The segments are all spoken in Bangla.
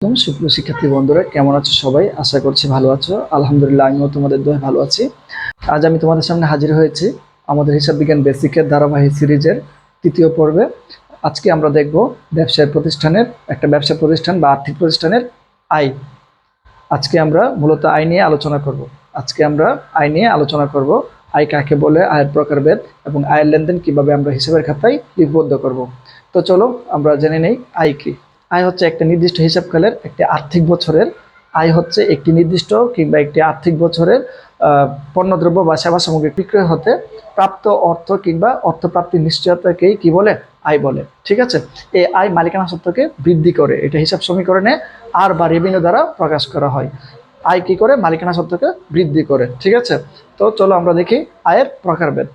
একদম সুপ্রিয় শিক্ষার্থী বন্ধুরা, কেমন আছো সবাই? আশা করছি ভালো আছো। আলহামদুলিল্লাহ, আমিও তোমাদের দোয়া ভালো আছি। আজ আমি তোমাদের সামনে হাজির হয়েছি আমাদের হিসাব বিজ্ঞান বেসিকের ধারাবাহিক সিরিজের তৃতীয় পর্বে। আজকে আমরা দেখব ব্যবসায় প্রতিষ্ঠানের, একটা ব্যবসা প্রতিষ্ঠান বা আর্থিক প্রতিষ্ঠানের আয়। আজকে আমরা মূলত আয় নিয়ে আলোচনা করব। আজকে আমরা আয় নিয়ে আলোচনা করব, আয় কাকে বলে, আয়ের প্রকারভেদ এবং আয়ের লেনদেন কীভাবে আমরা হিসাবের খাতায় লিপিবদ্ধ করব। তো চলো আমরা জেনে নেই আয় কি। আয় হচ্ছে একটা নির্দিষ্ট হিসাবকালের একটি আর্থিক বছরের, আয় হচ্ছে একটি নির্দিষ্ট কিংবা একটি আর্থিক বছরের পণ্যদ্রব্য বা সেবা সামগ্রী বিক্রয় হতে প্রাপ্ত অর্থ কিংবা অর্থপ্রাপ্তির নিশ্চয়তাকেই কি বলে? আয় বলে। ঠিক আছে? এই আয় মালিকানা সত্ত্বকে বৃদ্ধি করে। এটা হিসাব সমীকরণে আর বা রেভিনিউ দ্বারা প্রকাশ করা হয়। আয় কি করে? মালিকানা সত্ত্বকে বৃদ্ধি করে। ঠিক আছে? তো চলো আমরা দেখি আয়ের প্রকারভেদ।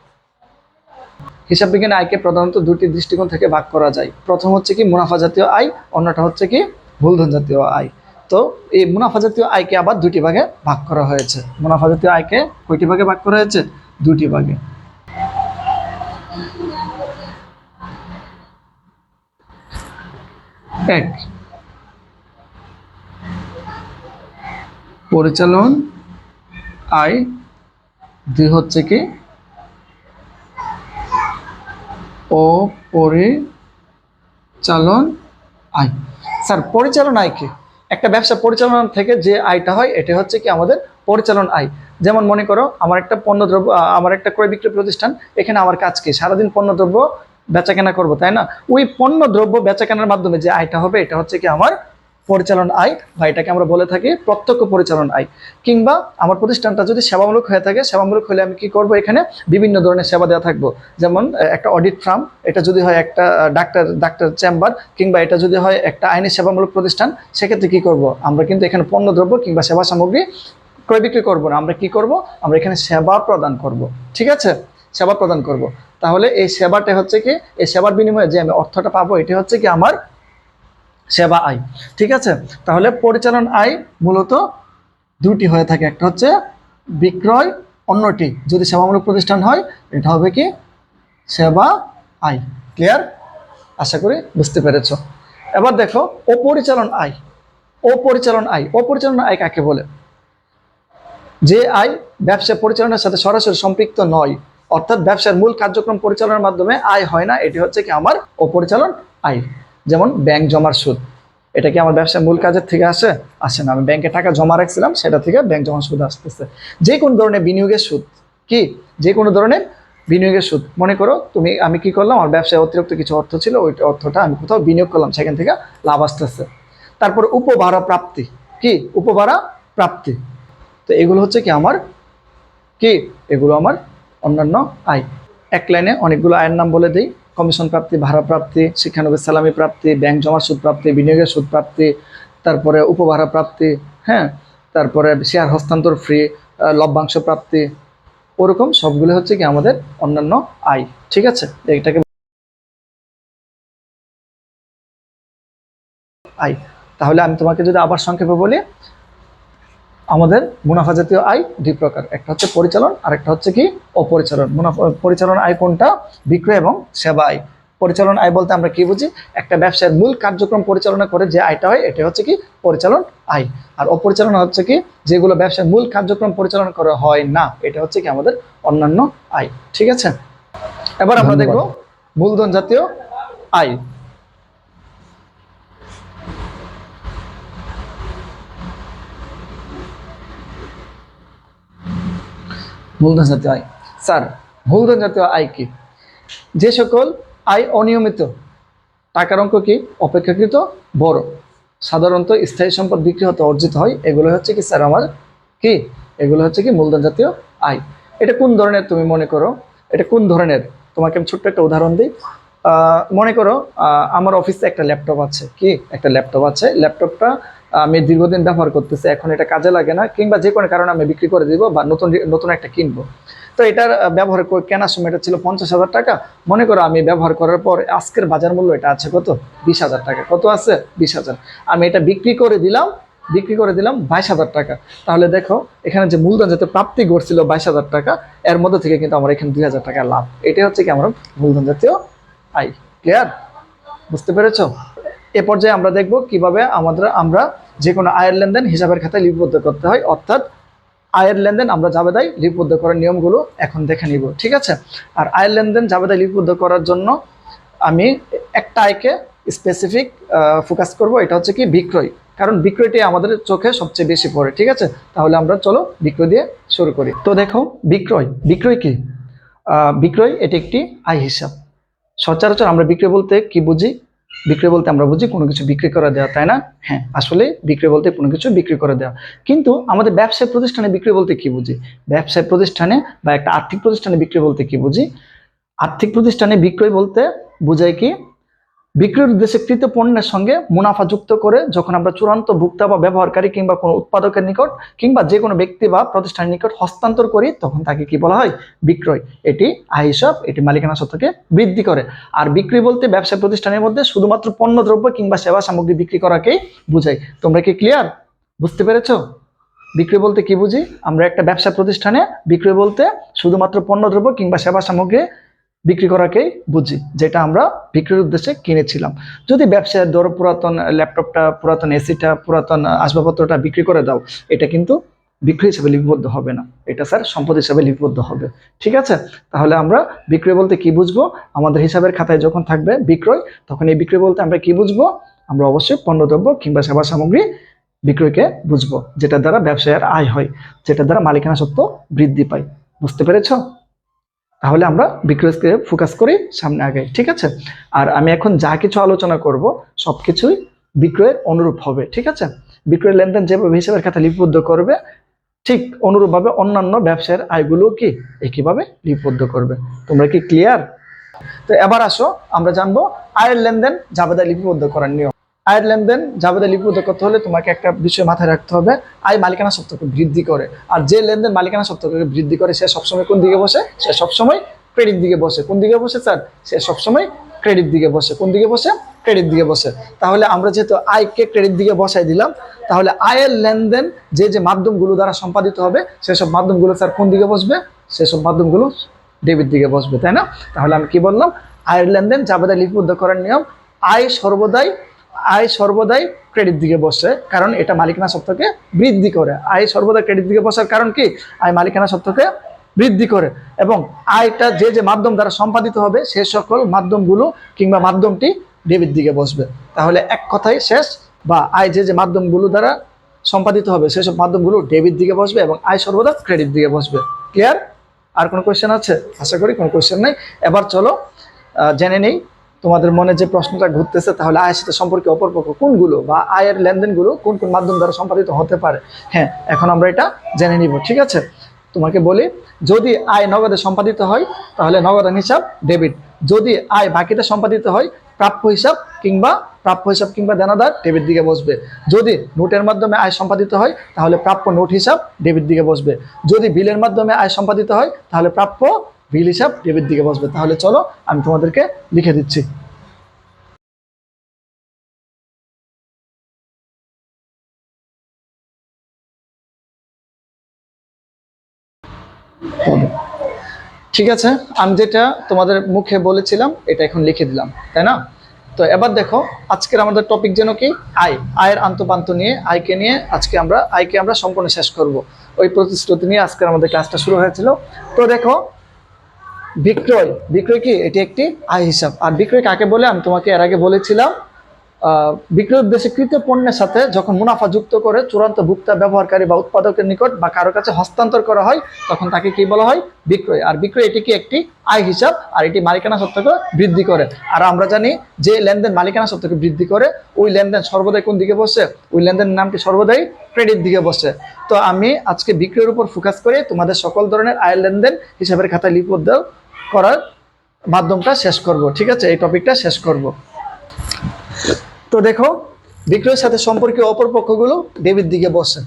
হিসাব বিজ্ঞানে আয়কে প্রধানত দুটি দৃষ্টিকোণ থেকে ভাগ করা যায়। প্রথম হচ্ছে কি মুনাফা জাতীয় আয়, অন্যটা হচ্ছে কি মূলধন জাতীয় আয়। তো এই মুনাফা জাতীয় আয়কে আবার দুটি ভাগে ভাগ করা হয়েছে। মুনাফা জাতীয় আয়কে কয়টি ভাগে ভাগ করা হয়েছে? দুটি ভাগে। এক। পরিচালন আয়, দুই হচ্ছে কি ও পরিচালন আয় স্যার, পরিচালন আয় কি? একটা ব্যবসা পরিচালনা থেকে যে আয়টা হয়, এটা হচ্ছে কি আমাদের পরিচালন আয় যেমন মনে করো, আমার একটা পণ্য দ্রব্য আমার একটা ক্রয় বিক্রয় প্রতিষ্ঠান, এখানে আমার কাজ কি? সারাদিন পণ্যদ্রব্য বেচা কেনা করব, তাই না? ওই পণ্য দ্রব্য বেচা কেনার মাধ্যমে যে আয়টা হবে, এটা হচ্ছে কি আমার পরিচালন আয় বা এটাকে আমরা বলে থাকি প্রত্যক্ষ পরিচালন আয় কিংবা আমার প্রতিষ্ঠানটা যদি সেবামূলক হয়ে থাকে, সেবামূলক হলে আমি কি করব? এখানে বিভিন্ন ধরনের সেবা দেওয়া থাকব। যেমন একটা অডিট ফার্ম এটা যদি হয় একটা ডাক্তার ডাক্তার চেম্বার কিংবা এটা যদি হয় একটা আইনি সেবামূলক প্রতিষ্ঠান, সেক্ষেত্রে কি করব? আমরা কিন্তু এখানে পণ্যদ্রব্য কিংবা সেবা সামগ্রী ক্রয় বিক্রি করব না। আমরা কি করব? আমরা এখানে সেবা প্রদান করব। ঠিক আছে? সেবা প্রদান করব। তাহলে এই সেবাটা হচ্ছে কি? এই সেবার বিনিময়ে যে আমি অর্থটা পাবো, এটি হচ্ছে কি আমার সেবা আয়। ঠিক আছে? তাহলে পরিচালন আয় মূলত দুটি হয়ে থাকে। একটা হচ্ছে বিক্রয়, অন্যটি যদি সেবামূলক প্রতিষ্ঠান হয়, এটা হবে কি? সেবা আয়। ক্লিয়ার আশা করি বুঝতে পেরেছ। এবার দেখো, অপরিচালন আয়। অপরিচালন আয়। অপরিচালন আয় কাকে বলে? যে আয় ব্যবসা পরিচালনার সাথে সরাসরি সম্পৃক্ত নয়, অর্থাৎ ব্যবসার মূল কার্যক্রম পরিচালনার মাধ্যমে আয় হয় না, এটি হচ্ছে কি আমার অপরিচালন আয়। যেমন ব্যাংক জমার সুদ, এটা কি আমার ব্যবসার মূল কাজের থেকে আসে? আসে না। আমি ব্যাংকে টাকা জমা রাখছিলাম, সেটা থেকে ব্যাংক জমার সুদ আসতেছে। যে কোনো ধরনের বিনিয়োগের সুদ, কি? যে কোনো ধরনের বিনিয়োগের সুদ। মনে করো তুমি, আমি কি করলাম? আমার ব্যবসায় অতিরিক্ত কিছু অর্থ ছিল, ওই অর্থটা আমি কোথাও বিনিয়োগ করলাম, সেখান থেকে লাভ আসতেছে। তারপর উপভাড়া প্রাপ্তি, কি? উপভাড়া প্রাপ্তি। তো এগুলো হচ্ছে কি আমার, কি? এগুলো আমার অন্যান্য আয়। এক লাইনে অনেকগুলো আয়ের নাম বলে দিই। কমিশন প্রাপ্তি, ভাড়া প্রাপ্তি, শিক্ষানবিশ সালামি প্রাপ্তি, ব্যাংক জমার সুদ প্রাপ্তি, বিনিয়োগের সুদ প্রাপ্তি, তারপরে উপভাড়া প্রাপ্তি হ্যাঁ? তারপরে শেয়ার হস্তান্তর ফ্রি লভ্যাংশ প্রাপ্তি, ওরকম সবগুলো হচ্ছে কি আমাদের অন্যান্য আয়, ঠিক আছে? এটাকে আয়। তাহলে আমি তোমাকে যদি আবার সংক্ষেপে বলি আমাদের মুনাফা জাতীয় আয় দুই প্রকার। একটা হচ্ছে পরিচালন আর একটা হচ্ছে কি অপরিচালন। মুনাফা পরিচালন আয় কোনটা? বিক্রয় এবং সেবা আয়। পরিচালন আয় বলতে আমরা কি বুঝি? একটা ব্যবসার মূল কার্যক্রম পরিচালনা করে যে আয়টা হয় এটা হচ্ছে কি পরিচালন আয়। আর অপরিচালনা হচ্ছে কি যেগুলো ব্যবসার মূল কার্যক্রম পরিচালনা করা হয় না এটা হচ্ছে কি আমাদের অন্যান্য আয়। ঠিক আছে? এবার আমরা দেখব মূলধন জাতীয় আয়। মূলধন জাতীয় আয় স্যার মূলধন জাতীয় আয় কি? যে সকল আয় অনিয়মিত, টাকার অঙ্ক কি? অপেক্ষাকৃত বড়। সাধারণত স্থায়ী সম্পদ বিক্রি হতে অর্জিত হয়, এগুলো হচ্ছে কি স্যার আমার? কি? এগুলো হচ্ছে কি মূলধন জাতীয় আয়। এটা কোন ধরনের তুমি মনে করো? এটা কোন ধরনের? তোমাকে আমি ছোট্ট একটা উদাহরণ দিই। মনে করো আমার অফিসে একটা ল্যাপটপ আছে। কি? একটা ল্যাপটপ আছে। ল্যাপটপটা আমি দীর্ঘদিন ব্যবহার করতেছি, এখন এটা কাজে লাগে না, কিংবা যে কোনো কারণে আমি বিক্রি করে দিব বা নতুন নতুন একটা কিনবো। তো এটার ব্যবহার কেনার সময় এটা ছিল পঞ্চাশ হাজার টাকা। মনে করো আমি ব্যবহার করার পর আজকের বাজার মূল্য এটা আছে কত? বিশ হাজার টাকা। কত আছে? বিশ হাজার। আমি এটা বিক্রি করে দিলাম, বিক্রি করে দিলাম বাইশ হাজার টাকা। তাহলে দেখো, এখানে যে মূলধন যাতে প্রাপ্তি ঘটছিল বাইশ হাজার টাকা, এর মধ্যে থেকে কিন্তু আমার এখানে দুই হাজার টাকা লাভ। এটাই হচ্ছে কি আমার মূলধন জাতীয় আয়। ক্লিয়ার বুঝতে পেরেছ? এ পর্যায়ে আমরা দেখব কীভাবে আমাদের, আমরা যে কোনো আয়ের লেনদেন হিসাবের খাতায় লিপিবদ্ধ করতে হয়। অর্থাৎ আয়ের লেনদেন আমরা জাবেদায় লিপিবদ্ধ করার নিয়মগুলো এখন দেখে নিব, ঠিক আছে? আর আয়ের লেনদেন জাবেদায় লিপিবদ্ধ করার জন্য আমি একটা আয়কে স্পেসিফিক ফোকাস করব, এটা হচ্ছে কি বিক্রয়। কারণ বিক্রয়টি আমাদের চোখে সবচেয়ে বেশি পড়ে, ঠিক আছে? তাহলে আমরা চলো বিক্রয় দিয়ে শুরু করি। তো দেখো, বিক্রয়। বিক্রয় কি? বিক্রয় এটি একটি আয় হিসাব। সচরাচর আমরা বিক্রয় বলতে কি বুঝি? বিক্রয় বলতে আমরা বুঝি কোনো কিছু বিক্রি করে দেওয়া, তাই না? হ্যাঁ আসলে বিক্রয় বলতে কোনো কিছু বিক্রি করে দেওয়া। কিন্তু আমাদের ব্যবসায় প্রতিষ্ঠানে বিক্রি বলতে কি বুঝি? ব্যবসায় প্রতিষ্ঠানে বা একটা আর্থিক প্রতিষ্ঠানে বিক্রি বলতে কি বুঝি? আর্থিক প্রতিষ্ঠানে বিক্রয় বলতে বোঝায় কি? বিক্রয়ের উদ্দেশ্যে কৃত পণ্যের সঙ্গে মুনাফা যুক্ত করে যখন আমরা চূড়ান্ত ভোক্তা বা ব্যবহারকারী কিংবা কোনো উৎপাদকের নিকট কিংবা যে কোনো ব্যক্তি বা প্রতিষ্ঠানের নিকট হস্তান্তর করি, তখন তাকে কি বলা হয়? বিক্রয়। এটি আয় হিসাব এটি মালিকানা সত্ত্বকে বৃদ্ধি করে। আর বিক্রি বলতে ব্যবসা প্রতিষ্ঠানের মধ্যে শুধুমাত্র পণ্য দ্রব্য কিংবা সেবা সামগ্রী বিক্রি করাকেই বোঝায় তোমরা কি ক্লিয়ার বুঝতে পেরেছ? বিক্রি বলতে কি বুঝি? আমরা একটা ব্যবসা প্রতিষ্ঠানে বিক্রি বলতে শুধুমাত্র পণ্য দ্রব্য কিংবা সেবা সামগ্রী বিক্রি করাকেই বুঝি, যেটা আমরা বিক্রির উদ্দেশ্যে কিনেছিলাম। যদি ব্যবসায় ধরো পুরাতন ল্যাপটপটা, পুরাতন এসিটা, পুরাতন আসবাবপত্রটা বিক্রি করে দাও, এটা কিন্তু বিক্রি হিসেবে লিপিবদ্ধ হবে না। এটা স্যার সম্পদ হিসেবে লিপিবদ্ধ হবে। ঠিক আছে? তাহলে আমরা বিক্রয় বলতে কি বুঝব? আমাদের হিসাবের খাতায় যখন থাকবে বিক্রয়, তখন এই বিক্রয় বলতে আমরা কি বুঝব? আমরা অবশ্যই পণ্যদ্রব্য কিংবা সেবা সামগ্রী বিক্রয়কে বুঝব যেটা দ্বারা ব্যবসায়ের আয় হয় যেটা দ্বারা মালিকানা সত্ত্ব বৃদ্ধি পায়। বুঝতে পেরেছ? তাহলে আমরা বিক্রয়কে ফোকাস করি সামনে আগাই ঠিক আছে? আর আমি এখন যা কিছু আলোচনা করব সব কিছুই বিক্রয়ের অনুরূপ হবে, ঠিক আছে? বিক্রয়ের লেনদেন যেভাবে হিসাবের খাতা লিপিবদ্ধ করবে, ঠিক অনুরূপভাবে অন্যান্য ব্যবসায়ের আয়গুলো কি একইভাবে লিপিবদ্ধ করবে। তোমরা কি ক্লিয়ার তো এবার আসো, আমরা জানব আয়ের লেনদেন জাবেদা লিপিবদ্ধ করার নিয়ম। আয়ের লেনদেন জাবেদা লিপিবদ্ধ করতে হলে তোমাকে একটা বিষয় মাথায় রাখতে হবে। আয় মালিকানা সত্ত্বকে বৃদ্ধি করে। আর যে লেনদেন মালিকানা সত্ত্বকে বৃদ্ধি করে, সে সবসময় কোন দিকে বসে? সে সবসময় ক্রেডিট দিকে বসে। কোন দিকে বসে স্যার সে সবসময় ক্রেডিট দিকে বসে। কোন দিকে বসে? ক্রেডিট দিকে বসে। তাহলে আমরা যেহেতু আয়কে ক্রেডিট দিকে বসাই দিলাম, তাহলে আয়ের লেনদেন যে যে মাধ্যমগুলো দ্বারা সম্পাদিত হবে, সেসব মাধ্যমগুলো স্যার কোন দিকে বসবে? সেসব মাধ্যমগুলো ডেবিট দিকে বসবে, তাই না? তাহলে আমি কি বললাম? আয়ের লেনদেন জাবেদা লিপিবদ্ধ করার নিয়ম, আয় সর্বদাই আয় সর্বদাই ক্রেডিট দিকে বসে, কারণ এটা মালিকানা সত্ত্বকে বৃদ্ধি করে। আয় সর্বদা ক্রেডিট দিকে বসার কারণ কি? আয় মালিকানা সত্ত্বকে বৃদ্ধি করে এবং আয়টা যে যে মাধ্যম দ্বারা সম্পাদিত হবে, সে সকল মাধ্যমগুলো কিংবা মাধ্যমটি ডেবিট দিকে বসবে। তাহলে এক কথাই শেষ, বা আয় যে যে মাধ্যমগুলো দ্বারা সম্পাদিত হবে সেসব মাধ্যমগুলো ডেবিট দিকে বসবে এবং আয় সর্বদা ক্রেডিট দিকে বসবে। ক্লিয়ার আর কোনো কোয়েশ্চেন আছে? আশা করি কোনো কোয়েশ্চেন নেই। এবার চলো জেনে নেই। তোমাদের মনে যে প্রশ্নটা ঘুরতেছে, তাহলে আয়ের সাথে সম্পর্কে অপরপক্ষ কোনগুলো বা আয়ের লেনদেনগুলো কোন কোন মাধ্যম দ্বারা সম্পাদিত হতে পারে? হ্যাঁ এখন আমরা এটা জেনে নিব, ঠিক আছে? তোমাকে বলি, যদি আয় নগদে সম্পাদিত হয়, তাহলে নগদান হিসাব ডেবিট। যদি আয় বাকিতে সম্পাদিত হয়, প্রাপ্য হিসাব কিংবা প্রাপ্য হিসাব কিংবা দেনাদার ডেবিট দিকে বসবে। যদি নোটের মাধ্যমে আয় সম্পাদিত হয়, তাহলে প্রাপ্য নোট হিসাব ডেবিট দিকে বসবে। যদি বিলের মাধ্যমে আয় সম্পাদিত হয়, তাহলে প্রাপ্য বিল হিসাব ডেবিট দিকে বসবে। তাহলে চলো, আমি তোমাদেরকে লিখে দিচ্ছি। ঠিক আছে, আমি যেটা তোমাদের মুখে বলেছিলাম, এটা এখন লিখে দিলাম, তাই না? তো এবার দেখো, আজকের আমাদের টপিক যেন কি? আয়। আয়ের আন্তপান্ত নিয়ে, আয়কে নিয়ে আজকে আমরা, আয়কে আমরা সম্পূর্ণ শেষ করব। ওই প্রতিশ্রুতি নিয়ে আজকের আমাদের ক্লাসটা শুরু হয়েছিল। তো দেখো বিক্রয় বিক্রয় কি? এটি একটি আয় হিসাব। আর বিক্রয় কাকে বলে? আমি তোমাকে এর আগে বলেছিলাম বিক্রয় উদ্দেশ্যে কৃত পণ্যের সাথে যখন মুনাফা যুক্ত করে চূড়ান্ত ভোক্তা, ব্যবহারকারী বা উৎপাদকের নিকট বা কারও কাছে হস্তান্তর করা হয়, তখন তাকে কি বলা হয়? বিক্রয়। আর বিক্রয় এটি কি? একটি আয় হিসাব। আর এটি মালিকানা সত্ত্বকে বৃদ্ধি করে। আর আমরা জানি যে লেনদেন মালিকানা সত্ত্বকে বৃদ্ধি করে, ওই লেনদেন সর্বদাই কোন দিকে বসে? ওই লেনদেনের নামটি সর্বদাই ক্রেডিট দিকে বসে। তো আমি আজকে বিক্রয়ের উপর ফোকাস করে তোমাদের সকল ধরনের আয়ের লেনদেন হিসাবের খাতায় লিপিবদ্ধ করার মাধ্যমটা শেষ করব, ঠিক আছে? এই টপিকটা শেষ করব। তো দেখো, বিক্রয়ের সাথে সম্পর্কীয় অপর পক্ষগুলো ডেবিট দিকে বসে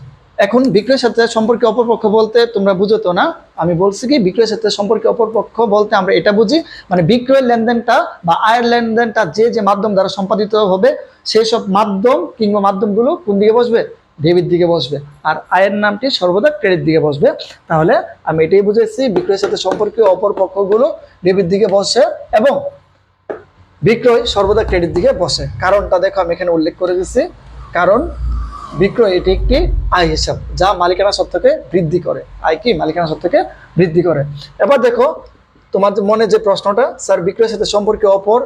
এখন বিক্রয়ের সাথে সম্পর্কে অপরপক্ষ বলতে তোমরা বুঝো তো না? আমি বলছি কি, বিক্রয়ের সাথে সম্পর্কে অপরপক্ষ বলতে আমরা এটা বুঝি মানে বিক্রয়ের লেনদেনটা বা আয়ের লেনদেনটা যে যে মাধ্যম দ্বারা সম্পাদিত হবে সেই সব মাধ্যম কিংবা মাধ্যমগুলো কোন দিকে বসবে? ডেবিট দিকে বসবে। আর আয়ের নামটি সর্বদা ক্রেডিট দিকে বসবে। তাহলে আমি এটাই বুঝেছি বিক্রয়ের সাথে সম্পর্কীয় অপর পক্ষগুলো ডেবিট দিকে বসে এবং বিক্রয় সর্বদা ক্রেডিট দিকে বসে। কারণটা দেখো, আমি এখানে উল্লেখ করে দিচ্ছি কারণ বিক্রয় এটি একটি আয় হিসাব, যা মালিকানা সত্ত্বকে বৃদ্ধি করে। আয় কি? মালিকানা সত্ত্বকে বৃদ্ধি করে। এবার দেখো তোমার মনে যে প্রশ্নটা, স্যার, বিক্রয়ের সাথে সম্পর্কে অপর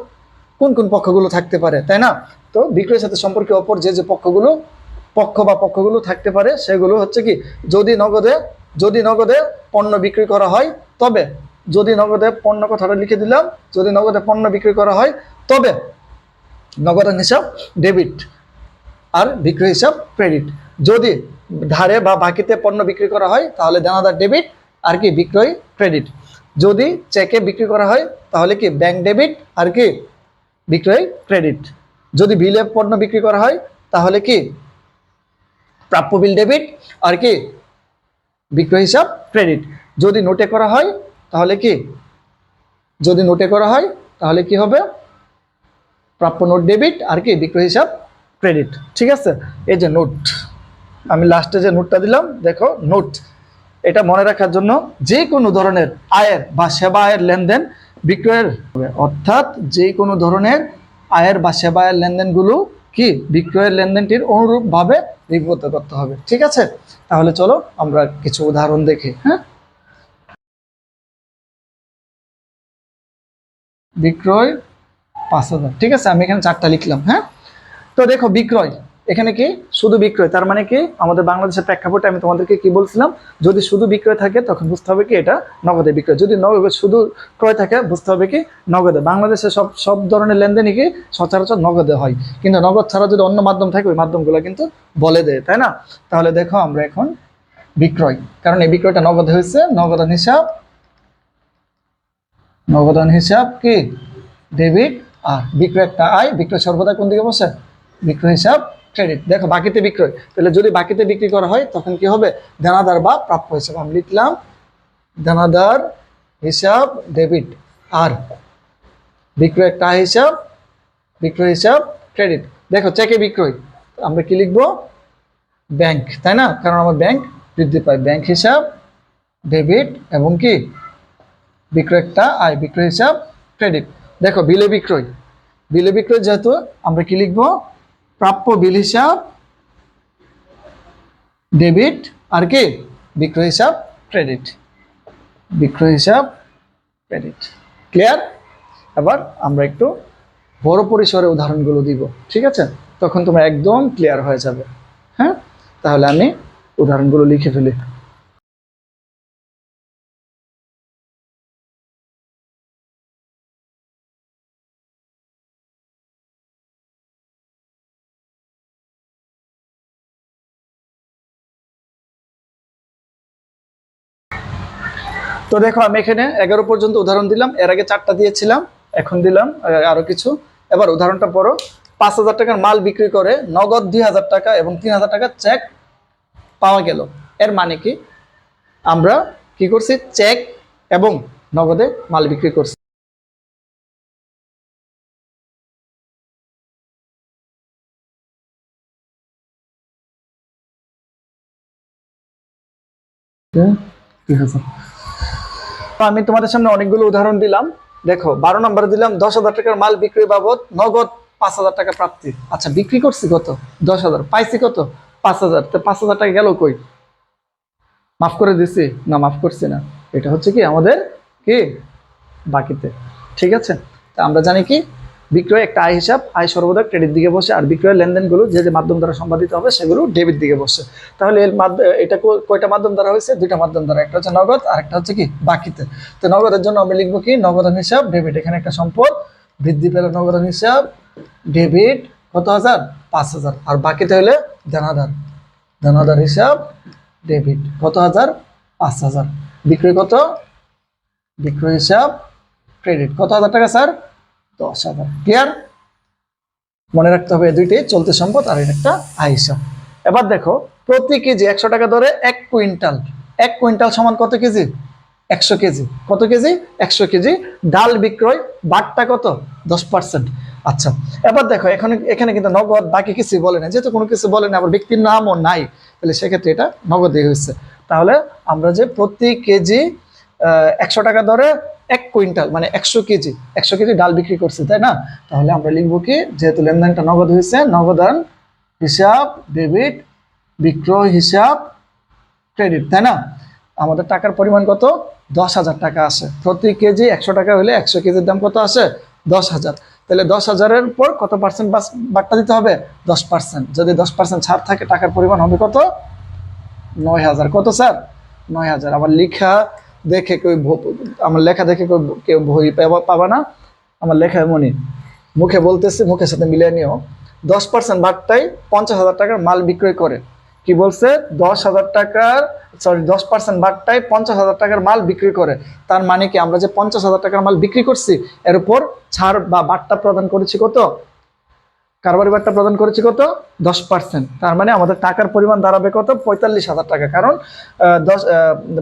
কোন কোন পক্ষগুলো থাকতে পারে, তাই না? তো বিক্রয়ের সাথে সম্পর্কে অপর যে যে পক্ষগুলো পক্ষ বা পক্ষগুলো থাকতে পারে, সেগুলো হচ্ছে কি, যদি নগদে যদি নগদে পণ্য বিক্রি করা হয়, তবে, যদি নগদে পণ্য কথাটা লিখে দিলাম, যদি নগদে পণ্য বিক্রি করা হয়, তবে নগদের হিসাব ডেবিট আর বিক্রয় হিসাব ক্রেডিট যদি ধারে বা বাকিতে পণ্য বিক্রি করা হয়, তাহলে দেনাদার ডেবিট আর কি বিক্রয় ক্রেডিট যদি চেকে বিক্রি করা হয়, তাহলে কি ব্যাংক ডেবিট আর কি বিক্রয় ক্রেডিট যদি বিলে পণ্য বিক্রি করা হয়, তাহলে কি প্রাপ্য বিল ডেবিট আর কি বিক্রয় হিসাব ক্রেডিট। যদি নোটে করা হয়, তাহলে কি? যদি নোটে করা হয়, তাহলে কি হবে? প্রাপ্য নোট ডেবিট আর কি বিক্রয় হিসাব ক্রেডিট। ঠিক আছে? এই যে নোট, আমি লাস্টে যে নোটটা দিলাম, দেখো নোট। এটা মনে রাখার জন্য যে কোনো ধরনের আয়ের বা সেবা আয়ের লেনদেন বিক্রয়ের। অর্থাৎ যে কোনো ধরনের আয়ের বা সেবা আয়ের লেনদেনগুলো কি বিক্রয়ের লেনদেনটির অনুরূপভাবে লিপিবদ্ধ করতে হবে। ঠিক আছে? তাহলে চলো আমরা কিছু উদাহরণ দেখি হ্যাঁ? বিক্রয় পাঁচ হাজার। ঠিক আছে? আমি এখানে চারটা লিখলাম হ্যাঁ? তো দেখো বিক্রয়। এখানে কি? শুধু বিক্রয়। তার মানে কি? আমাদের বাংলাদেশের প্রেক্ষাপটে আমি তোমাদেরকে কি বলছিলাম? যদি শুধু বিক্রয় থাকে, তখন বুঝতে হবে কি এটা নগদে বিক্রয়। যদি নগদ শুধু ক্রয় থাকে, বুঝতে হবে কি নগদে। বাংলাদেশে সব সব ধরনের লেনদেনই কি সচরাচর নগদে হয়। কিন্তু নগদ ছাড়া যদি অন্য মাধ্যম থাকে, ওই মাধ্যমগুলো কিন্তু বলে দেয়, তাই না? তাহলে দেখো আমরা এখন বিক্রয়। কারণ এই বিক্রয়টা নগদে হয়েছে। নগদান হিসাব নগদান হিসাব কি? ডেবিট আর বিক্রয় একটা আয়। বিক্রয় সর্বদা কোন দিকে বসে? বিক্রয় হিসাব ক্রেডিট দেখো, বাকিতে বিক্রয়। তাহলে যদি বাকিতে বিক্রি করা হয়, তখন কি হবে? দেনাদার বা প্রাপ্য হিসাব। আমি লিখলাম দেনাদার হিসাব ডেবিট আর বিক্রয় একটা হিসাব, বিক্রয় হিসাব ক্রেডিট দেখো চেকে বিক্রয়। আমরা কি লিখব? ব্যাংক তাই না? কারণ আমার ব্যাংক বৃদ্ধি পায়। ব্যাংক হিসাব ডেবিট এবং কি? বিক্রয় একটা আয়, বিক্রয় হিসাব ক্রেডিট দেখো বিলে বিক্রয়। বিলে বিক্রয় যেহেতু, আমরা কি লিখব? প্রাপ্য বিল হিসাব ডেবিট আর কি? বিক্রয় হিসাব ক্রেডিট বিক্রয় হিসাব ক্রেডিট ক্লিয়ার এবার আমরা একটু বড় পরিসরে উদাহরণগুলো দিব, ঠিক আছে? তখন তোমার একদম ক্লিয়ার হয়ে যাবে হ্যাঁ? তাহলে আমি উদাহরণগুলো লিখে ফেলি। তো দেখো, আমি এখানে এগারো পর্যন্ত উদাহরণ দিলাম। এর আগে চারটা দিয়েছিলাম, এখন দিলাম আরও কিছু। এবার উদাহরণটা পড়ো। পাঁচ হাজার টাকার মাল বিক্রি করে নগদ দুই হাজার টাকা এবং তিন হাজার টাকা চেক পাওয়া গেল। এর মানে কি? আমরা কি করছি? চেক এবং নগদে মাল বিক্রি করছি। দুই হাজার। তো আমি তোমাদের সামনে অনেকগুলো উদাহরণ দিলাম। দেখো, বারো নম্বরে দিলাম, দশ হাজার টাকার মাল বিক্রি বাবদ নগদ পাঁচ হাজার টাকা প্রাপ্তি। আচ্ছা বিক্রি করছি কত? দশ হাজার। পাইছি কত? পাঁচ হাজার। তো পাঁচ হাজার টাকা গেল কই? মাফ করে দিছি? না, মাফ করছি না। এটা হচ্ছে কি আমাদের কি? বাকিতে। ঠিক আছে? তা আমরা জানি কি? বিক্রয় একটা আয় হিসাব, আয় সর্বদা ক্রেডিট দিকে বসে। আর বিক্রয়ের লেনদেনগুলো যে যে মাধ্যম দ্বারা সম্পাদিত হবে, সেগুলো ডেবিট দিকে বসে। তাহলে এর এটা কয়টা মাধ্যম দ্বারা হয়েছে? দুইটা মাধ্যম দ্বারা। একটা হচ্ছে নগদ, আর একটা হচ্ছে কি? বাকিতে। তো নগদের জন্য আমি লিখব কি? নগদান হিসাব ডেবিট এখানে একটা সম্পদ, বৃদ্ধি পেল নগদান হিসাব ডেবিট কত হাজার? পাঁচ হাজার। আর বাকিতে হলে দেনাদার দেনাদার হিসাব ডেবিট কত হাজার? পাঁচ হাজার। বিক্রয় কত? বিক্রয় হিসাব ক্রেডিট কত হাজার টাকা, স্যার? দশ হাজার ক্লিয়ার মনে রাখতে হবে দুইটি চলতে সম্পদ আর একটা আয় হিসাব এবার দেখো, প্রতি কেজি একশো টাকা ধরে এক কুইন্টাল। এক কুইন্টাল সমান কত কেজি? একশো কেজি। কত কেজি? একশো কেজি। ডাল বিক্রয় বাটটা কত? দশ পার্সেন্ট। আচ্ছা এবার দেখো, এখানে এখানে কিন্তু নগদ বাকি কিছু বলে না যেহেতু কোনো কিছু বলে না আবার ব্যক্তির নামও নাই, তাহলে সেক্ষেত্রে এটা নগদে হয়েছে। তাহলে আমরা যে প্রতি কেজি একশো টাকা ধরে এক কুইন্টাল মানে একশো কেজি একশো কেজি ডাল বিক্রি করছে, তাই না? তাহলে আমরা লিখব কি, যেহেতু লেনদেনটা নগদ হয়েছে নগদান হিসাব ডেবিট বিক্রয় হিসাব ক্রেডিট তাই না? আমাদের টাকার পরিমাণ কত? দশ হাজার টাকা আছে। প্রতি কেজি একশো টাকা হলে একশো কেজির দাম কত আছে? দশ হাজার। তাহলে দশ হাজারের পর কত পার্সেন্ট বাট্টা দিতে হবে? দশ পার্সেন্ট যদি দশ পার্সেন্ট ছাড় থাকে, টাকার পরিমাণ হবে কত? নয় হাজার। কত স্যার? নয় হাজার। আবার লেখা দেখে কেউ আমার লেখা দেখে কেউ কেউ বই পাবা- না। আমার লেখা এমনই। মুখে বলতেছি, মুখের সাথে মিলিয়ে নিও। দশ পার্সেন্ট বাটটাই পঞ্চাশ হাজার টাকার মাল বিক্রয় করে। কি বলছে? দশ হাজার টাকার সরি দশ পার্সেন্ট বাটটাই পঞ্চাশ হাজার টাকার মাল বিক্রি করে। তার মানে কি আমরা যে পঞ্চাশ হাজার টাকার মাল বিক্রি করছি, এর উপর ছাড় বা বাট্টা প্রদান করেছি কত? কারবারি বাট্টা প্রদান করেছি কত? দশ পার্সেন্ট তার মানে আমাদের টাকার পরিমাণ দাঁড়াবে কত? পঁয়তাল্লিশ হাজার টাকা। কারণ দশ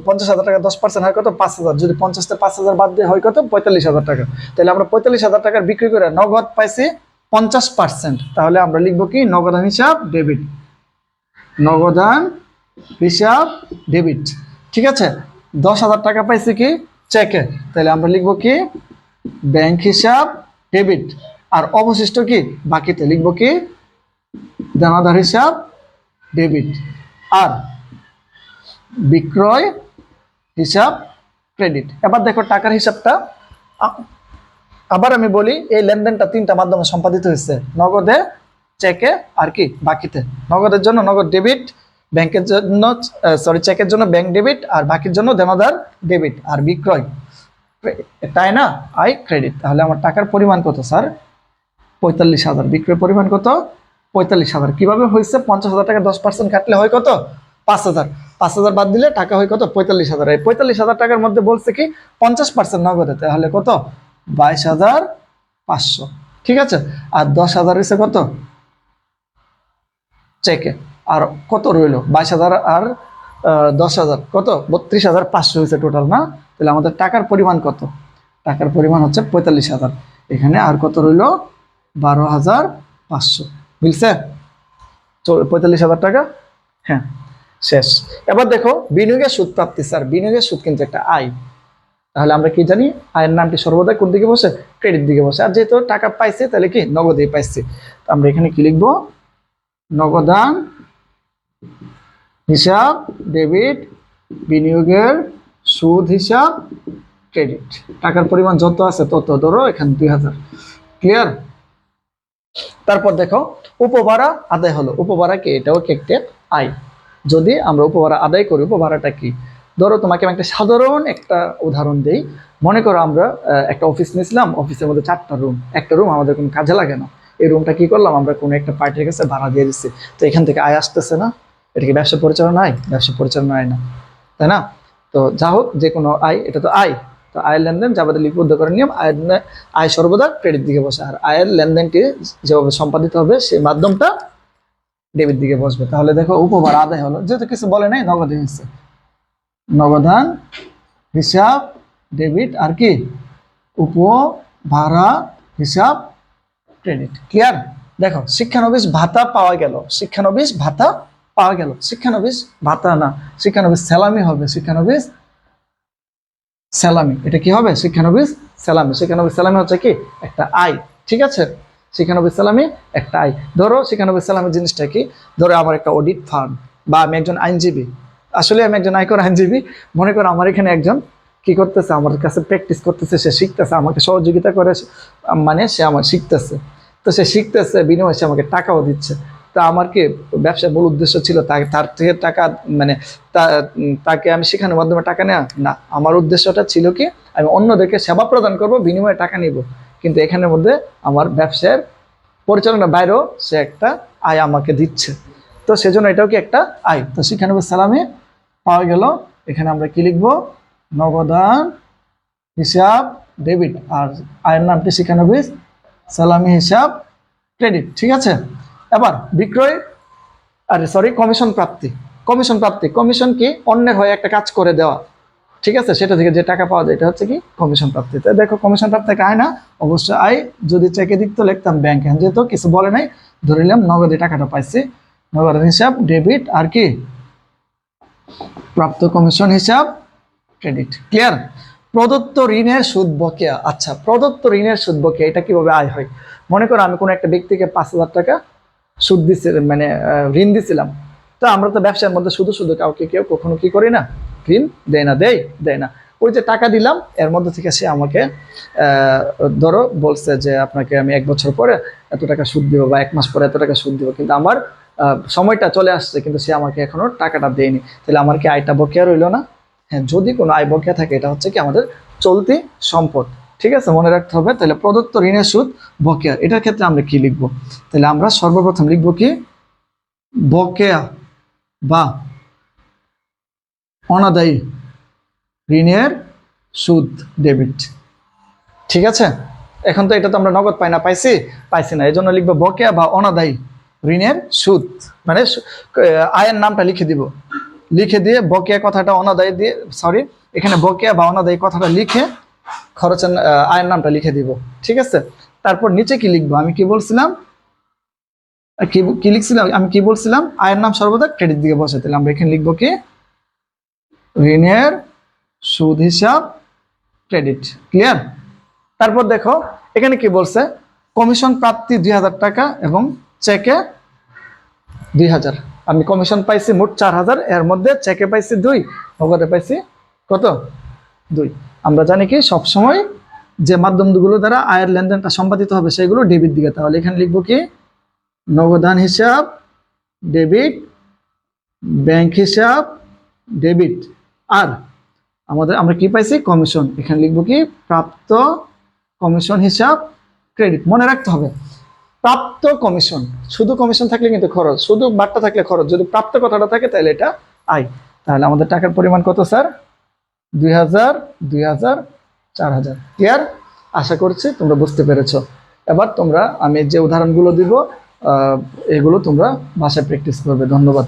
পঞ্চাশ হাজার টাকা দশ পার্সেন্ট হয় কত? পাঁচ হাজার। যদি পঞ্চাশতে পাঁচ হাজার বাদ দিয়ে হয় কত? পঁয়তাল্লিশ হাজার টাকা। তাহলে আমরা পঁয়তাল্লিশ হাজার টাকার বিক্রি করে নগদ পাইছি পঞ্চাশ পার্সেন্ট তাহলে আমরা লিখব কি? নগদান হিসাব ডেবিট নগদান হিসাব ডেবিট ঠিক আছে? দশ হাজার টাকা পাইছি কি? চেকে তাহলে আমরা লিখব কি? ব্যাংক হিসাব ডেবিট আর অবশিষ্ট কি? বাকিতে লিখব কি? দানাদার হিসাব, ডেবিট। আর বিক্রয় হিসাব, ক্রেডিট। এবার দেখো টাকার হিসাবটা। আবার আমি বলি, এই লেনদেনটা তিনটা মাধ্যমে সম্পাদিত হয়েছে। নগদে চেকে আর কি? বাকিতে। নগদের জন্য নগদ ডেবিট, ব্যাংকের জন্য সরি চেকের জন্য ব্যাংক ডেবিট আর বাকির জন্য দেনাদার ডেবিট আর বিক্রয়। তাই না? আই ক্রেডিট। তাহলে আমার টাকার পরিমাণ কত, স্যার? পঁয়তাল্লিশ হাজার। বিক্রয় পরিমাণ কত? পঁয়তাল্লিশ হাজার। কীভাবে হয়েছে? পঞ্চাশ হাজার টাকা দশ পার্সেন্ট কাটলে হয় কত? পাঁচ হাজার। পাঁচ হাজার বাদ দিলে টাকা হয় কত? পঁয়তাল্লিশ হাজার। এই পঁয়তাল্লিশ হাজার টাকার মধ্যে বলছে কি, পঞ্চাশ পার্সেন্ট নগদে, তাহলে কত? বাইশ হাজার পাঁচশো। ঠিক আছে? আর দশ হাজার হয়েছে কত? চেকে। আর কত রইল? বাইশ হাজার আর দশ হাজার। কত? বত্রিশ হাজার পাঁচশো হয়েছে টোটাল না? তাহলে আমাদের টাকার পরিমাণ কত? টাকার পরিমাণ হচ্ছে পঁয়তাল্লিশ হাজার। এখানে আর কত রইল? বারো হাজার পাঁচশো। বুঝছে পঁয়তাল্লিশ হাজার টাকা? হ্যাঁ শেষ। এবার দেখো, বিনিয়োগের সুদ প্রাপ্তি, স্যার। বিনিয়োগের সুদ কিন্তু একটা আয় তাহলে আমরা কি জানি? আয়ের নামটি সর্বদা কোন দিকে বসে? ক্রেডিট দিকে বসে। আর যেহেতু টাকা পাইছে, তাহলে কি? নগদে পাইছে। তো আমরা এখানে কি লিখব? নগদান, হিসাব, ডেবিট, বিনিয়োগের সুদ, হিসাব, ক্রেডিট। টাকার পরিমাণ যত আছে তত ধরো এখানে দুই হাজার। ক্লিয়ার? তারপর দেখো, উপভাড়া আদায় হলো। উপভাড়া কি? এটাও একটা আয় যদি আমরা উপভাড়া আদায় করি, উপভাড়াটা কি? ধরো তোমাকে আমি একটা সাধারণ একটা উদাহরণ দেই। মনে করো আমরা একটা অফিস নিয়েছিলাম অফিসের মধ্যে চারটা রুম একটা রুম আমাদের কোনো কাজে লাগে না। এই রুমটা কি করলাম? আমরা কোনো একটা পার্টির কাছে ভাড়া দিয়ে দিচ্ছি তো এখান থেকে আয় আসতেছে না। এটা কি ব্যবসা পরিচালনা আয়? ব্যবসা পরিচালনা আয় না। তাই না? তো যা হোক যে কোনো আয়, এটা তো আয়। তো আয়ের লেনদেন যাবতীয় লিপিবদ্ধ করার নিয়ম আয় সর্বদা ক্রেডিট দিকে বসে, আর আয়ের লেনদেনটি যেভাবে সম্পাদিত হবে, সেই মাধ্যমটা ডেবিট দিকে বসবে। তাহলে দেখো উপভার আদায় হলো। যেহেতু কিছু বলে নাই, নগদে হয়েছে। নগদান, হিসাব ডেবিট আর কি? উপভাড়া হিসাব ক্রেডিট ক্লিয়ার দেখো, শিক্ষানবিশ ভাতা পাওয়া গেল। শিক্ষানবিশ ভাতা পাওয়া গেল। শিক্ষানবিশ ভাতা না। শিক্ষানবিশ স্যালামি হবে। শিক্ষানবিশ স্যালামি এটা কি হবে? শিক্ষানবিশ স্যালামি শিক্ষানবিশ স্যালামি হচ্ছে কি? একটা আয়। ঠিক আছে? শিক্ষানবিশ স্যালামি একটা আয়। ধরো শিক্ষানবিশ স্যালামি জিনিসটা কি? ধরো আমার একটা অডিট ফার্ম বা আমি একজন আইনজীবী। আসলে আমি একজন আয়কর আইনজীবী। মনে করো আমার এখানে একজন কি করতেছে? আমার কাছে প্র্যাকটিস করতেছে, সে শিখতেছে, আমাকে সহযোগিতা করে মানে সে আমার শিখতেছে। তো সে শিখতেছে, বিনিময়ে সে আমাকে টাকাও দিচ্ছে। তা আমার কি ব্যবসার মূল উদ্দেশ্য ছিল তা- তার থেকে টাকা মানে তাকে আমি শেখানোর মাধ্যমে টাকা নেওয়া না, আমার উদ্দেশ্যটা ছিল কি, আমি অন্যদেরকে সেবা প্রদান করব, বিনিময়ে টাকা নিব। কিন্তু এখানের মধ্যে আমার ব্যবসার পরিচালনার বাইরেও সে একটা আয় আমাকে দিচ্ছে। তো সেজন্য এটাও কি একটা আয়? তো শিক্ষানবী সালামে পাওয়া গেল। এখানে আমরা কি লিখব? নগদান, হিসাব, ডেবিট। আর আয়ের নামটি শিক্ষানবিশ সালামি, হিসাব, ক্রেডিট। ঠিক আছে? এবার বিক্রয়, আরে সরি কমিশন প্রাপ্তি। কমিশন প্রাপ্তি। কমিশন কি? অন্যের হয়ে একটা কাজ করে দেওয়া। ঠিক আছে? সেটা থেকে যে টাকা পাওয়া যায়, এটা হচ্ছে কি? কমিশন প্রাপ্তি। তো দেখো কমিশন প্রাপ্তি আয় না? অবশ্যই আয় যদি চেকে দিক তো লিখতাম ব্যাংক যেহেতু কিছু বলে নাই, ধরে নিলাম নগদে টাকাটা পাইছি। নগদের হিসাব ডেবিট আর কি? প্রাপ্ত কমিশন হিসাব ক্রেডিট ক্লিয়ার প্রদত্ত ঋণের সুদ বকেয়া। আচ্ছা প্রদত্ত ঋণের সুদ বকেয়া, এটা কীভাবে আয় হয়? মনে করো আমি কোনো একটা ব্যক্তিকে পাঁচ হাজার টাকা সুদ দিচ্ছি মানে ঋণ দিছিলাম। তো আমরা তো ব্যবসার মধ্যে শুধু শুধু কাউকে কেউ কখনো কি করি না? ঋণ দেয় না, দেয় দেয় না। ওই যে টাকা দিলাম, এর মধ্যে থেকে সে আমাকে ধরো বলছে যে, আপনাকে আমি এক বছর পরে এত টাকা সুদ দিব বা এক মাস পরে এত টাকা সুদ দিব। কিন্তু আমার সময়টা চলে আসছে, কিন্তু সে আমাকে এখনও টাকাটা দেয়নি। তাহলে আমার কি আয়টা বকেয়া রইল না? হ্যাঁ যদি কোনো আয় বকেয়া থাকে, এটা হচ্ছে কি আমাদের চলতি সম্পদ। ঠিক আছে, মনে রাখতে হবে। তাহলে প্রদত্ত ঋণের সুদ বকেয়া। এটার ক্ষেত্রে আমরা কি লিখব? তাহলে আমরা সর্বপ্রথম লিখব কি? বকেয়া বা অনাদায়ী ঋণের সুদ, ডেবিট। ঠিক আছে? এখন তো এটা তো আমরা নগদ পাই না, পাইছি? পাইছি না। এই জন্য লিখব বকেয়া বা অনাদায়ী ঋণের সুদ। মানে আয়ের নামটা লিখে দিব। লিখে দিয়ে বকেয়া কথাটা অনাদায়ী দিয়ে সরি এখানে বকেয়া বা অনাদায়ী কথাটা লিখে খরচের আয়ের নামটা লিখে দিব, ঠিক আছে? তারপর নিচে কি লিখব? আমি কি বলছিলাম? কি কি লিখছিলাম? আমি কি বলছিলাম? আয়ের নাম সর্বদা ক্রেডিট দিকে বসে তাহলে আমরা এখানে লিখব কি? ঋণের সুদ হিসাব ক্রেডিট ক্লিয়ার তারপর দেখো, এখানে কি বলছে? কমিশন প্রাপ্তি দুই হাজার টাকা এবং চেকে দুই হাজার। আমি কমিশন পাইছি মোট চার হাজার, এর মধ্যে চেকে পাইছি দুই, নগদে পাইছি কত? দুই। আমরা জানি কি, সবসময় যে মাধ্যমগুলো দ্বারা আয়ের লেনদেনটা সম্পাদিত হবে সেগুলো ডেবিট দিকে। তাহলে এখানে লিখব কি, নগদান হিসাব ডেবিট ব্যাংক হিসাব ডেবিট আর আমাদের, আমরা কি পাইছি? কমিশন এখানে লিখব কি, প্রাপ্ত কমিশন হিসাব ক্রেডিট মনে রাখতে হবে, প্রাপ্ত কমিশন শুধু কমিশন থাকলে কিন্তু খরচ, শুধু বার্তা থাকলে খরচ। যদি প্রাপ্ত কথাটা থাকে তাহলে এটা আয়। তাহলে আমাদের টাকার পরিমাণ কত, স্যার? দুই হাজার দুই হাজার, চার হাজার। ক্লিয়ার আশা করছি তোমরা বুঝতে পেরেছ। এবার তোমরা আমি যে উদাহরণগুলো দিব এগুলো তোমরা ভাষায় প্র্যাকটিস করবে। ধন্যবাদ।